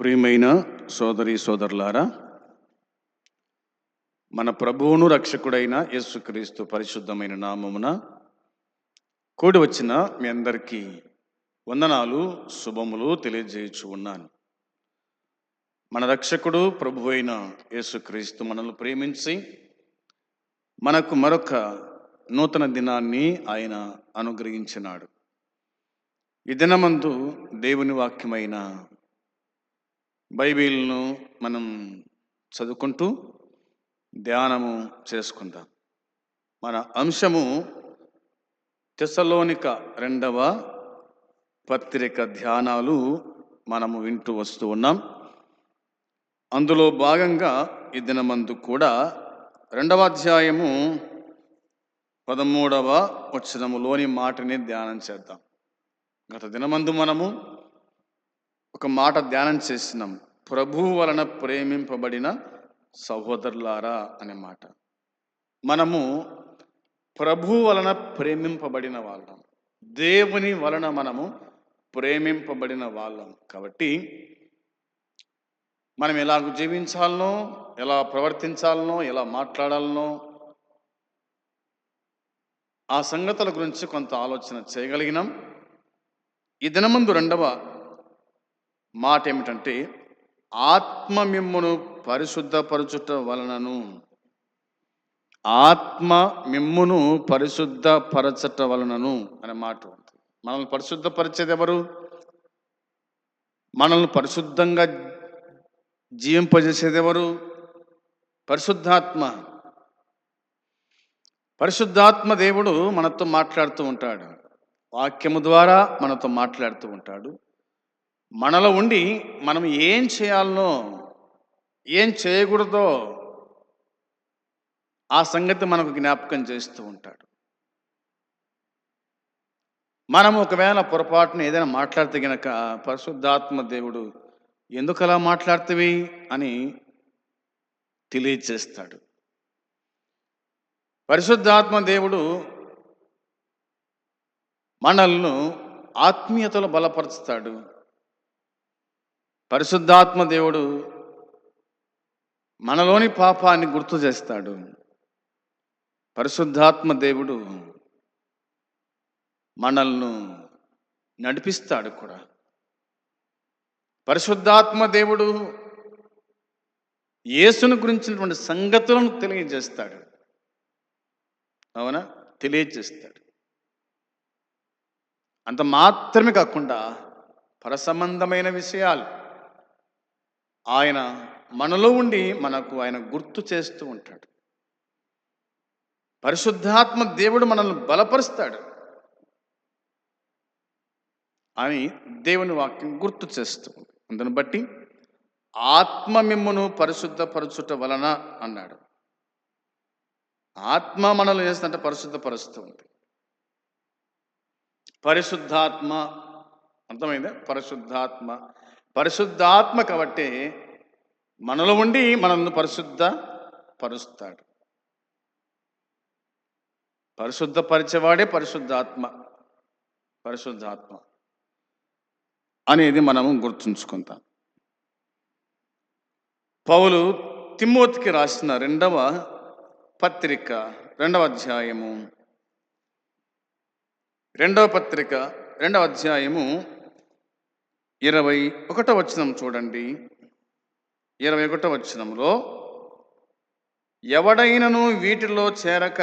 ప్రియమైన సోదరి సోదరులారా మన ప్రభువును రక్షకుడైన యేసుక్రీస్తు పరిశుద్ధమైన నామమున కూడి వచ్చిన మీ అందరికీ వందనాలు శుభములు తెలియజేయచ్చు ఉన్నాను. మన రక్షకుడు ప్రభు అయిన యేసుక్రీస్తు మనల్ని ప్రేమించి మనకు మరొక నూతన దినాన్ని ఆయన అనుగ్రహించినాడు. ఈ దినమందు దేవుని వాక్యమైన బైబిల్ను మనం చదువుకుంటూ ధ్యానము చేసుకుందాం. మన అంశము తెసలోనిక రెండవ పత్రిక ధ్యానాలు మనము వింటూ వస్తూ ఉన్నాం. అందులో భాగంగా ఈ దినమందు కూడా రెండవ అధ్యాయము పదమూడవ వచనములోని మాటని ధ్యానం చేద్దాం. గత దినమందు మనము ఒక మాట ధ్యానం చేసినాం. ప్రభు వలన ప్రేమింపబడిన సహోదరులారా అనే మాట. మనము ప్రభు వలన ప్రేమింపబడిన వాళ్ళం. దేవుని వలన మనము ప్రేమింపబడిన వాళ్ళం. కాబట్టి మనం ఎలా జీవించాలనో ఎలా ప్రవర్తించాలనో ఎలా మాట్లాడాలనో ఆ సంగతుల గురించి కొంత ఆలోచన చేయగలిగినాం. ఈ దినముందు రెండవ మాట ఏమిటంటే ఆత్మ మిమ్మును పరిశుద్ధపరచుట వలనను. ఆత్మ మిమ్మును పరిశుద్ధపరచట వలనను అనే మాట ఉంది. మనల్ని పరిశుద్ధపరిచేది ఎవరు? మనల్ని పరిశుద్ధంగా జీవింపజేసేది ఎవరు? పరిశుద్ధాత్మ. పరిశుద్ధాత్మ దేవుడు మనతో మాట్లాడుతూ ఉంటాడు. వాక్యము ద్వారా మనతో మాట్లాడుతూ ఉంటాడు. మనలో ఉండి మనం ఏం చేయాలనో ఏం చేయకూడదో ఆ సంగతి మనకు జ్ఞాపకం చేస్తూ ఉంటాడు. మనం ఒకవేళ పొరపాటున ఏదైనా మాట్లాడితే గనక పరిశుద్ధాత్మ దేవుడు ఎందుకు అలా మాట్లాడుతవి అని తెలియచేస్తాడు. పరిశుద్ధాత్మ దేవుడు మనల్ని ఆత్మీయతలో బలపరుస్తాడు. పరిశుద్ధాత్మ దేవుడు మనలోని పాపాన్ని గుర్తు చేస్తాడు. పరిశుద్ధాత్మ దేవుడు మనల్ని నడిపిస్తాడు కూడా. పరిశుద్ధాత్మ దేవుడు యేసును గురించినటువంటి సంగతులను తెలియజేస్తాడు. అవునా? తెలియజేస్తాడు. అంత మాత్రమే కాకుండా పరసంబంధమైన విషయాలు ఆయన మనలో ఉండి మనకు ఆయన గుర్తు చేస్తూ ఉంటాడు. పరిశుద్ధాత్మ దేవుడు మనల్ని బలపరుస్తాడు. అని దేవుని వాక్యం గుర్తు చేస్తూ అందును బట్టి ఆత్మ మిమ్మును పరిశుద్ధపరచుట వలన అన్నాడు. ఆత్మ మనల్ని చేస్తుంటే పరిశుద్ధపరుస్తూ ఉంది. పరిశుద్ధాత్మ అర్థమైందా? పరిశుద్ధాత్మ పరిశుద్ధాత్మ కాబట్టి మనలో ఉండి మనల్ని పరిశుద్ధ పరుస్తాడు పరిశుద్ధపరిచేవాడే పరిశుద్ధాత్మ పరిశుద్ధాత్మ అనేది మనము గుర్తుంచుకుంటాం. పౌలు తిమ్మోతికి రాసిన రెండవ పత్రిక రెండవ అధ్యాయము రెండవ పత్రిక రెండవ అధ్యాయము ఇరవై ఒకటో వచనం చూడండి. ఇరవై ఒకటో వచనంలో ఎవడైనను వీటిలో చేరక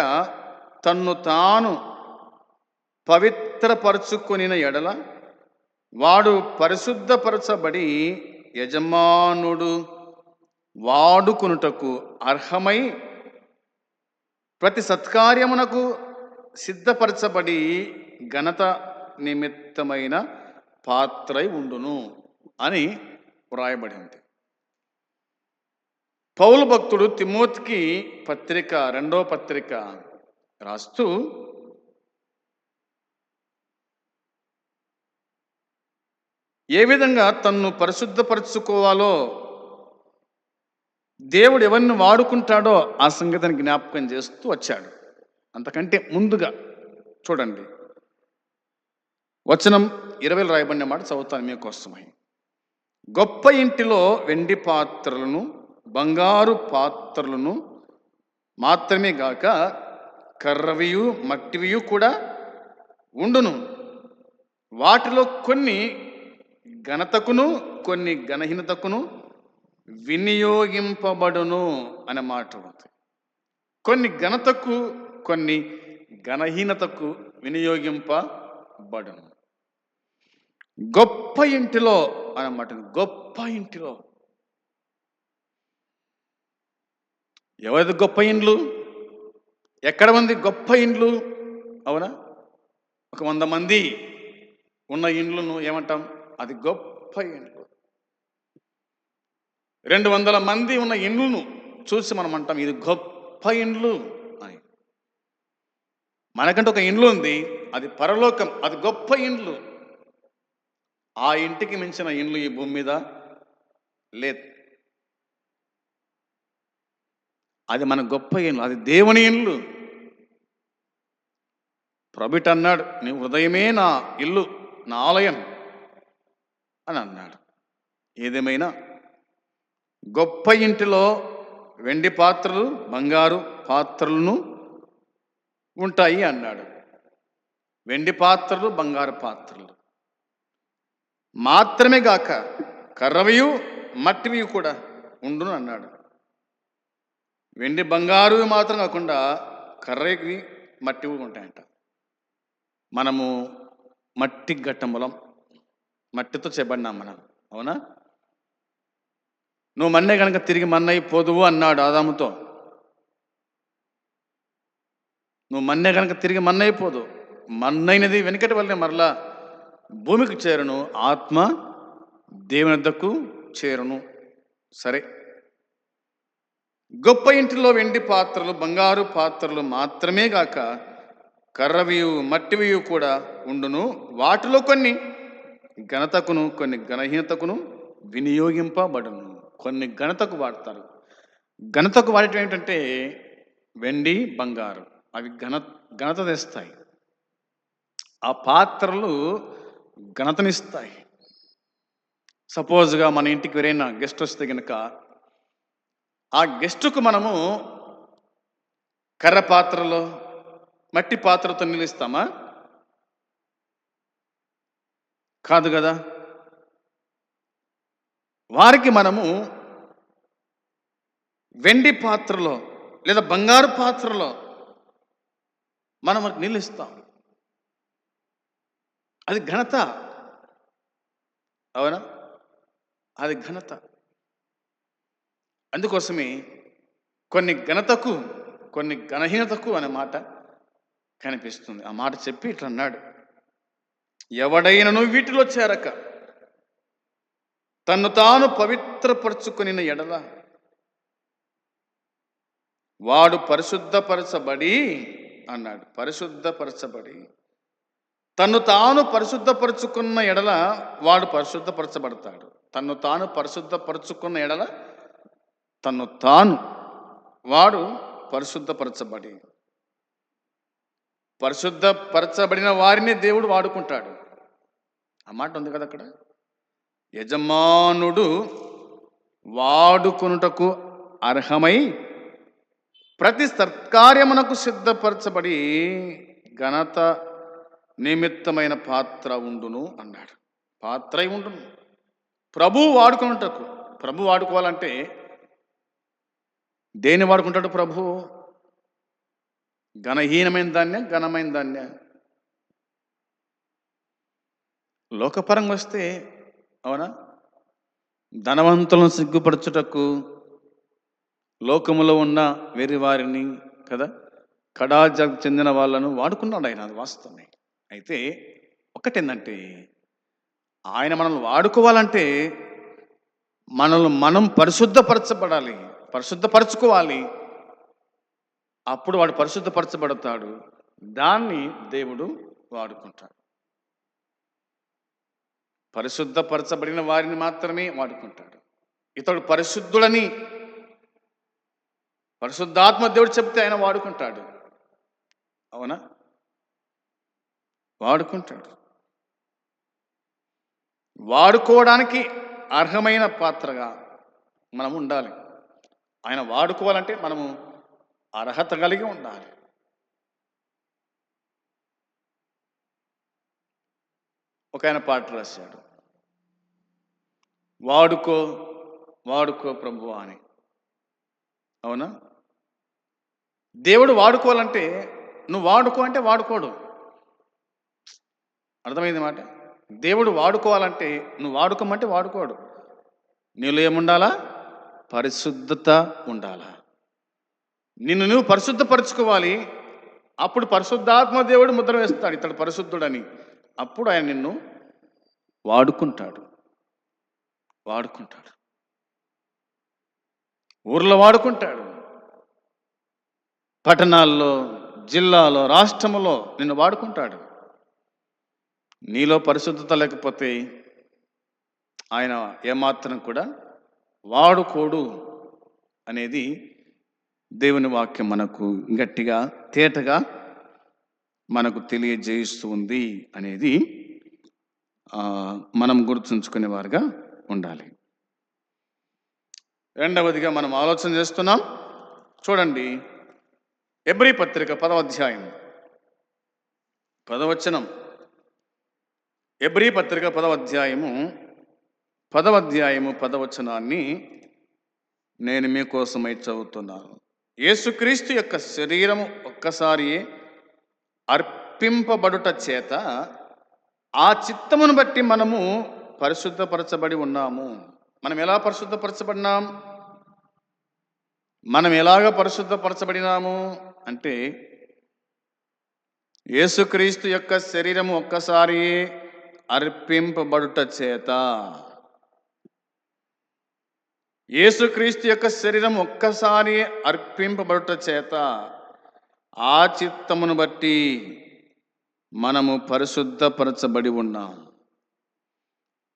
తన్ను తాను పవిత్రపరుచుకొనిన ఎడల వాడు పరిశుద్ధపరచబడి యజమానుడు వాడుకొనుటకు అర్హమై ప్రతి సత్కార్యమునకు సిద్ధపరచబడి ఘనత నిమిత్తమైన పాత్రై ఉండును అని వ్రాయబడింది. పౌలు భక్తుడు తిమోతికి పత్రిక రెండో పత్రిక రాస్తూ ఏ విధంగా తన్ను పరిశుద్ధపరచుకోవాలో దేవుడు ఎవరిని వాడుకుంటాడో ఆ సంగతిని జ్ఞాపకం చేస్తూ వచ్చాడు. అంతకంటే ముందుగా చూడండి. వచనం ఇరవైలో రాయబడిన మాట చదువుతాను మీకోసమై గొప్ప ఇంటిలో వెండి పాత్రలను బంగారు పాత్రలను మాత్రమే గాక కర్రవియు మట్టివియు కూడా ఉండును. వాటిలో కొన్ని ఘనతకును కొన్ని ఘనహీనతకును వినియోగింపబడును అనే మాట ఉంది కొన్ని ఘనతకు కొన్ని ఘనహీనతకు వినియోగింపబడును. గొప్ప ఇంటిలో అన్నమాట గొప్ప ఇంటిలో. ఎవరిది గొప్ప ఇండ్లు? ఎక్కడ ఉంది గొప్ప ఇండ్లు? అవునా? ఒక వంద మంది ఉన్న ఇండ్లను ఏమంటాం? అది గొప్ప ఇండ్లు. రెండు వందల మంది ఉన్న ఇండ్లను చూసి మనం అంటాం ఇది గొప్ప ఇండ్లు అని. మనకంటే ఒక ఇండ్లు ఉంది అది పరలోకం అది గొప్ప ఇండ్లు. ఆ ఇంటికి మించిన ఇండ్లు ఈ భూమి మీద లేదు. అది మన గొప్ప ఇండ్లు అది దేవుని ఇండ్లు. ప్రభుట్ అన్నాడు నీ హృదయమే నా ఇల్లు నా ఆలయం అని అన్నాడు. ఏదేమైనా గొప్ప ఇంటిలో వెండి పాత్రలు బంగారు పాత్రలను ఉంటాయి అన్నాడు. వెండి పాత్రలు బంగారు పాత్రలు. మాత్రమే గాక కర్రవియు మట్టివి కూడా ఉండును అన్నాడు. వెండి బంగారు మాత్రం కాకుండా కర్రవి మట్టివి ఉంటాయంట. మనము మట్టి గట్టములం మట్టితో చెప్పబడినాం మనం అవునా? నువ్వు మన్నే కనుక తిరిగి మన్నయి పోదువు అన్నాడు ఆదాముతో. నువ్వు మన్నే కనుక తిరిగి మన్నైపోదు మన్నైనది వెనుకటి వల్లనే మరలా భూమికి చేరును ఆత్మ దేవునిద్దకు చేరను చేరును. సరే. గొప్ప ఇంటిలో వెండి పాత్రలు బంగారు పాత్రలు మాత్రమే కాక కర్రవియు మట్టివియు కూడా ఉండును. వాటిలో కొన్ని ఘనతకును కొన్ని ఘనహీనతకును వినియోగింపబడును. కొన్ని ఘనతకు వాడతారు. ఘనతకు వాడటం ఏంటంటే వెండి బంగారు. అవి ఘన ఘనత తెస్తాయి. ఆ పాత్రలు ఘనతనిస్తాయి. సపోజ్గా మన ఇంటికి ఎవరైనా గెస్ట్ వస్తే కనుక ఆ గెస్టుకు మనము కర్ర పాత్రలో మట్టి పాత్రతో నిలుస్తామా? కాదు కదా. వారికి మనము వెండి పాత్రలో లేదా బంగారు పాత్రలో మనం నిలుస్తాం. అది ఘనత. అవునా? అది ఘనత. అందుకోసమే కొన్ని ఘనతకు కొన్ని ఘనహీనతకు అనే మాట కనిపిస్తుంది. ఆ మాట చెప్పి ఇట్లా అన్నాడు. ఎవడైనను వీటిలో చేరక తన్ను తాను పవిత్రపరచుకుని ఎడల వాడు పరిశుద్ధపరచబడి అన్నాడు. పరిశుద్ధపరచబడి. తను తాను పరిశుద్ధపరచుకున్న ఎడల వాడు పరిశుద్ధపరచబడతాడు. తను తాను పరిశుద్ధపరచుకున్న ఎడల తను తాను వాడు పరిశుద్ధపరచబడి. పరిశుద్ధపరచబడిన వారిని దేవుడు వాడుకుంటాడు. ఆ మాట ఉంది కదా అక్కడ? యజమానుడు వాడుకొనుటకు అర్హమై ప్రతి సత్కార్యమునకు సిద్ధపరచబడి ఘనత నిమిత్తమైన పాత్ర ఉండును అన్నాడు. పాత్ర ఉండును. ప్రభు వాడుకున్నటకు ప్రభు వాడుకోవాలంటే దేన్ని వాడుకుంటాడు ప్రభు? ఘనహీనమైన దాన్నే ఘనమైన దాన్నే. లోకపరంగా వస్తే అవునా? ధనవంతులను సిగ్గుపరచుటకు లోకములో ఉన్న వేరే వారిని కదా కడాజాకు చెందిన వాళ్ళను వాడుకున్నాడు ఆయన అది వాస్తవమే. అయితే ఒకటేందంటే ఆయన మనల్ని వాడుకోవాలంటే మనల్ని మనం పరిశుద్ధపరచబడాలి పరిశుద్ధపరచుకోవాలి. అప్పుడు వాడు పరిశుద్ధపరచబడతాడు. దాన్ని దేవుడు వాడుకుంటాడు. పరిశుద్ధపరచబడిన వారిని మాత్రమే వాడుకుంటాడు. ఇతడు పరిశుద్ధుడని పరిశుద్ధాత్మ దేవుడు చెప్తే ఆయన వాడుకుంటాడు. అవునా? వాడుకుంటాడు. వాడుకోవడానికి అర్హమైన పాత్రగా మనం ఉండాలి. ఆయన వాడుకోవాలంటే మనము అర్హత కలిగి ఉండాలి. ఒక ఆయన పాట రాశాడు. వాడుకో వాడుకో ప్రభు అని. అవునా? దేవుడు వాడుకోవాలంటే నువ్వు వాడుకో అంటే వాడుకోడు. అర్థమైంది మాట? దేవుడు వాడుకోవాలంటే నువ్వు వాడుకోమంటే వాడుకోడు. నీలో ఏముండాలా? పరిశుద్ధత ఉండాలా. నిన్ను నువ్వు పరిశుద్ధపరచుకోవాలి. అప్పుడు పరిశుద్ధాత్మ దేవుడు ముద్ర వేస్తాడు ఇతడు పరిశుద్ధుడని. అప్పుడు ఆయన నిన్ను వాడుకుంటాడు. వాడుకుంటాడు. ఊర్లో వాడుకుంటాడు. పట్టణాల్లో జిల్లాలో రాష్ట్రంలో నిన్ను వాడుకుంటాడు. నీలో పరిశుద్ధత లేకపోతే ఆయన ఏమాత్రం కూడా వాడుకోడు అనేది దేవుని వాక్యం మనకు గట్టిగా తేటగా మనకు తెలియజేయిస్తుంది ఉంది అనేది మనం గుర్తుంచుకునే వారుగా ఉండాలి. రెండవదిగా మనం ఆలోచన చేస్తున్నాం. చూడండి ఎబ్రి పత్రిక పదవ అధ్యాయం పదవచనం. ఎబ్రి పత్రిక పదవ అధ్యాయము పదవ అధ్యాయము పదవచనాన్ని నేను మీకోసమై చదువుతున్నాను. యేసుక్రీస్తు యొక్క శరీరము ఒక్కసారి అర్పింపబడుట చేత ఆ చిత్తమును బట్టి మనము పరిశుద్ధపరచబడి ఉన్నాము. మనం ఎలా పరిశుద్ధపరచబడినాం? మనం ఎలాగ పరిశుద్ధపరచబడినాము? అంటే యేసుక్రీస్తు యొక్క శరీరము ఒక్కసారి అర్పింపబడుట చేత. యేసుక్రీస్తు యొక్క శరీరం ఒక్కసారి అర్పింపబడుట చేత. ఆ చిత్తమును బట్టి మనము పరిశుద్ధపరచబడి ఉన్నాం.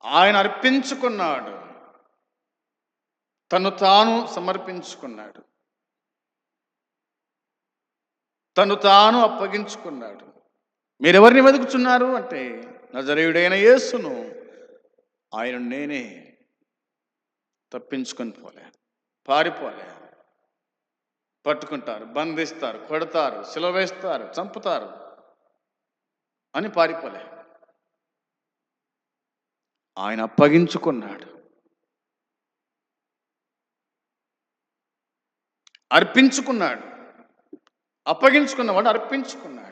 ఆయన అర్పించుకున్నాడు. తను తాను సమర్పించుకున్నాడు. తను తాను అప్పగించుకున్నాడు. మీరెవరిని వెతుకుతున్నారు అంటే నజరేయుడైన యేసును ఆయన నేనే తప్పించుకొని పోలే. పారిపోలే. పట్టుకుంటారు బంధిస్తారు కొడతారు సిలవేస్తారు చంపుతారు అని పారిపోలే. ఆయన అప్పగించుకున్నాడు. అర్పించుకున్నాడు. అప్పగించుకున్నవాడు అర్పించుకున్నాడు.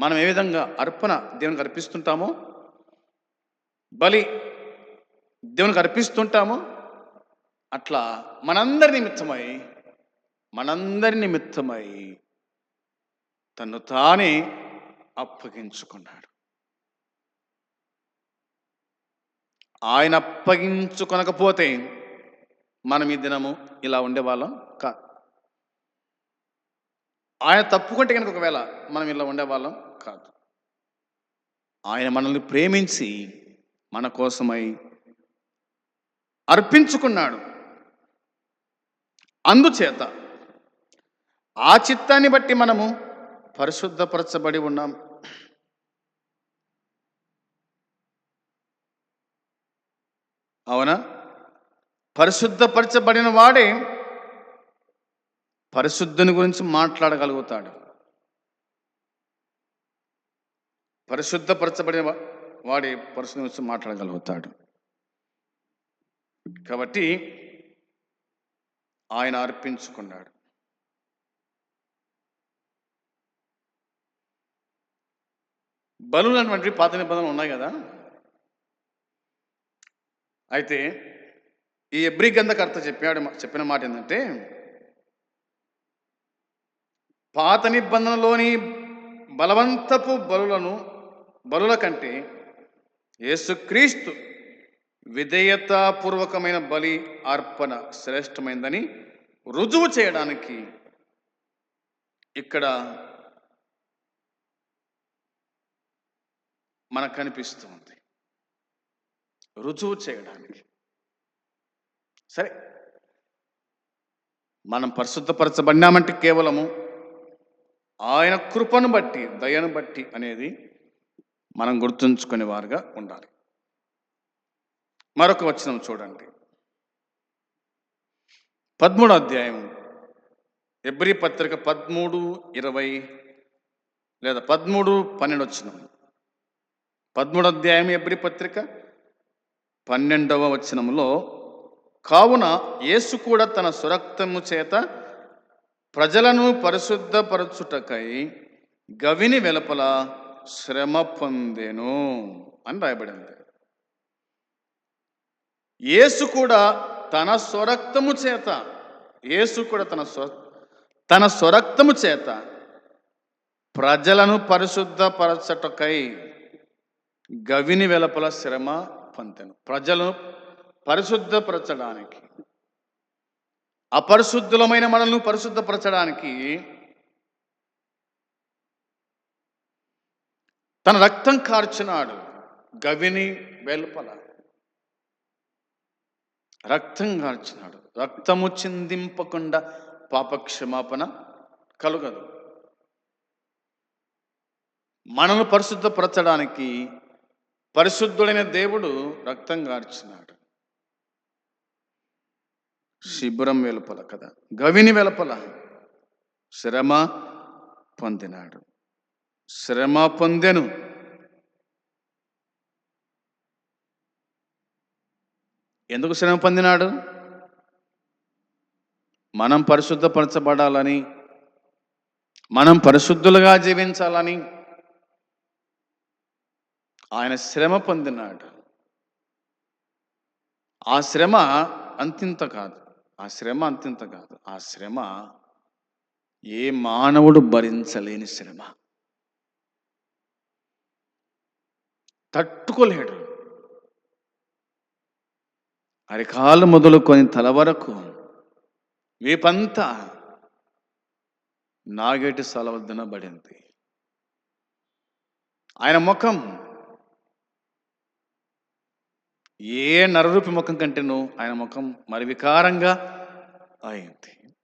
మనం ఏ విధంగా అర్పణ దేవునికి అర్పిస్తుంటామో బలి దేవునికి అర్పిస్తుంటామో అట్లా మనందరి నిమిత్తమై మనందరి నిమిత్తమై తను తానే అప్పగించుకున్నాడు. ఆయన అప్పగించుకొనకపోతే మనం ఈ దినము ఇలా ఉండేవాళ్ళం కాదు ఆయన తప్పుకుంటే కనుక ఒకవేళ మనం ఇలా ఉండేవాళ్ళం కాదు. ఆయన మనల్ని ప్రేమించి మన కోసమై అర్పించుకున్నాడు. అందుచేత ఆ చిత్తాన్ని బట్టి మనము పరిశుద్ధపరచబడి ఉన్నాం. అవునా? పరిశుద్ధపరచబడిన వాడే పరిశుద్ధుని గురించి మాట్లాడగలుగుతాడు. పరిశుద్ధపరచబడిన వాడి వాడే వచ్చి మాట్లాడగలుగుతాడు. కాబట్టి ఆయన అర్పించుకున్నాడు. బలు అనేటువంటి పాత నిబంధనలు ఉన్నాయి కదా? అయితే ఈ ఎబ్రి గంధకర్త చెప్పాడు చెప్పిన మాట ఏంటంటే పాత నిబంధనలోని బలవంతపు బలులను బలుల కంటే యేసుక్రీస్తు విధేయతాపూర్వకమైన బలి అర్పణ శ్రేష్టమైందని రుజువు చేయడానికి ఇక్కడ మనకు కనిపిస్తుంది. రుజువు చేయడానికి. సరే. మనం పరిశుద్ధపరచబడినామంటే కేవలము ఆయన కృపను బట్టి దయను బట్టి అనేది మనం గుర్తుంచుకునే వారుగా ఉండాలి. మరొక వచనం చూడండి. పదమూడు అధ్యాయం ఎబ్రి పత్రిక పదమూడు ఇరవై లేదా పదమూడు పన్నెండు వచనం. పదమూడు అధ్యాయం ఎబ్రి పత్రిక పన్నెండవ వచనంలో కావున యేసు కూడా తన సురక్తము చేత ప్రజలను పరిశుద్ధపరచుటకై గవిని వెలపల శ్రమ పొందెను అని రాయబడింది. యేసు కూడా తన స్వరక్తము చేత యేసు కూడా తన స్వ తన స్వరక్తము చేత ప్రజలను పరిశుద్ధపరచటకై గవిని వెలుపల శ్రమ పొందెను. ప్రజలను పరిశుద్ధపరచడానికి అపరిశుద్ధులమైన మనల్ని పరిశుద్ధపరచడానికి తన రక్తం కార్చినాడు గవిని వెలుపల. రక్తం కార్చినాడు. రక్తము చిందింపకుండా పాపక్షమాపణ కలుగదు. మనను పరిశుద్ధపరచడానికి పరిశుద్ధుడైన దేవుడు రక్తం గార్చినాడు శిబిరం వెలుపల కదా. గవిని వెలుపల శ్రమ పొందినాడు. శ్రమ పొందెను. ఎందుకు శ్రమ పొందినాడు? మనం పరిశుద్ధపరచబడాలని మనం పరిశుద్ధులుగా జీవించాలని ఆయన శ్రమ పొందినాడు. ఆ శ్రమ అంతింత కాదు. ఆ శ్రమ అంతింత కాదు. ఆ శ్రమ ఏ మానవుడు భరించలేని శ్రమ. తట్టుకోలేడు. అరికాలు మొదలుకొని తల వరకు వేపంతా నాగేటి సలవద్దున పడింది. ఆయన ముఖం ఏ నరరూపి ముఖం కంటేనూ ఆయన ముఖం మరి వికారంగా అయింది.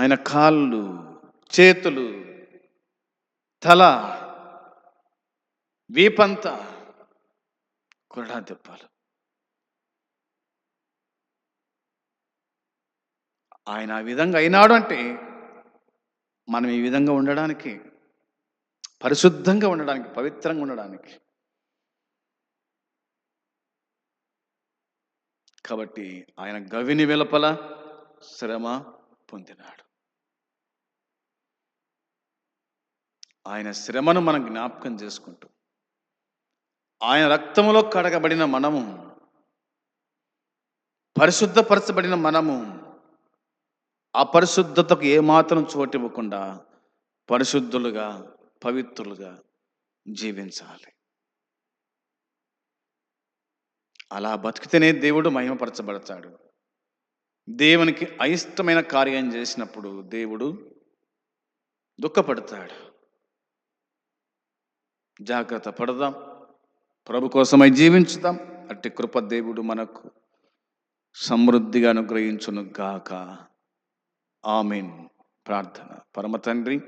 ఆయన కాళ్ళు చేతులు తల వీపంతా కొరడా దెబ్బలు. ఆయన ఆ విధంగా అయినాడు అంటే మనం ఈ విధంగా ఉండడానికి పరిశుద్ధంగా ఉండడానికి పవిత్రంగా ఉండడానికి. కాబట్టి ఆయన గవిని వెలుపల శ్రమ పొందినాడు. ఆయన శ్రమను మనం జ్ఞాపకం చేసుకుంటూ ఆయన రక్తములో కడగబడిన మనము పరిశుద్ధపరచబడిన మనము అపరిశుద్ధతకు ఏమాత్రం చోటివ్వకుండా పరిశుద్ధులుగా పవిత్రులుగా జీవించాలి. అలా బతికితేనే దేవుడు మహిమపరచబడతాడు. దేవునికి అయిష్టమైన కార్యం చేసినప్పుడు దేవుడు దుఃఖపడతాడు. జాగ్రత్త పడదాం. ప్రభు కోసమై జీవించుదాం. అట్టి కృప దేవుడు మనకు సమృద్ధిగా అనుగ్రహించును గాక. ఆమెన్. ప్రార్థన. పరమ తండ్రి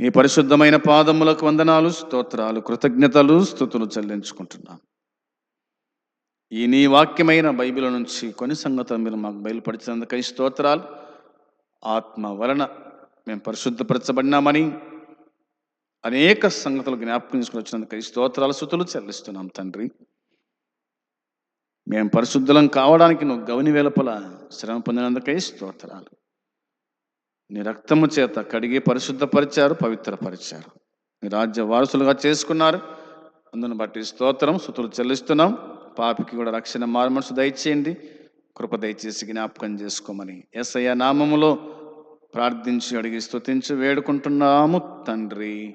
నీ పరిశుద్ధమైన పాదములకు వందనాలు స్తోత్రాలు కృతజ్ఞతలు స్థుతులు చెల్లించుకుంటున్నాం. ఈ నీ వాక్యమైన బైబిల్ నుంచి కొన్ని సంగతులు మీరు మాకు బయలుపరిచినందుకై స్తోత్రాలు. ఆత్మ వలన మేము పరిశుద్ధపరచబడినామని అనేక సంగతులు జ్ఞాపకం చేసుకుని వచ్చినందుకై స్తోత్రాల స్థుతులు చెల్లిస్తున్నాం తండ్రి. మేము పరిశుద్ధులం కావడానికి నువ్వు గౌని వెలుపల శ్రమ పొందినందుకై స్తోత్రాలు. నీ రక్తము చేత కడిగి పరిశుద్ధపరిచారు పవిత్రపరిచారు. నీ రాజ్య వారసులుగా చేసుకున్నారు. అందును బట్టి స్తోత్రం శుతులు చెల్లిస్తున్నాం. పాపికి కూడా రక్షణ మార్మనసు దయచేయండి. కృప దయచేసి జ్ఞాపకం చేసుకోమని ఎస్ఐ నామములో ప్రార్థించి అడిగి స్తుతించి వేడుకుంటున్నాము తండ్రి.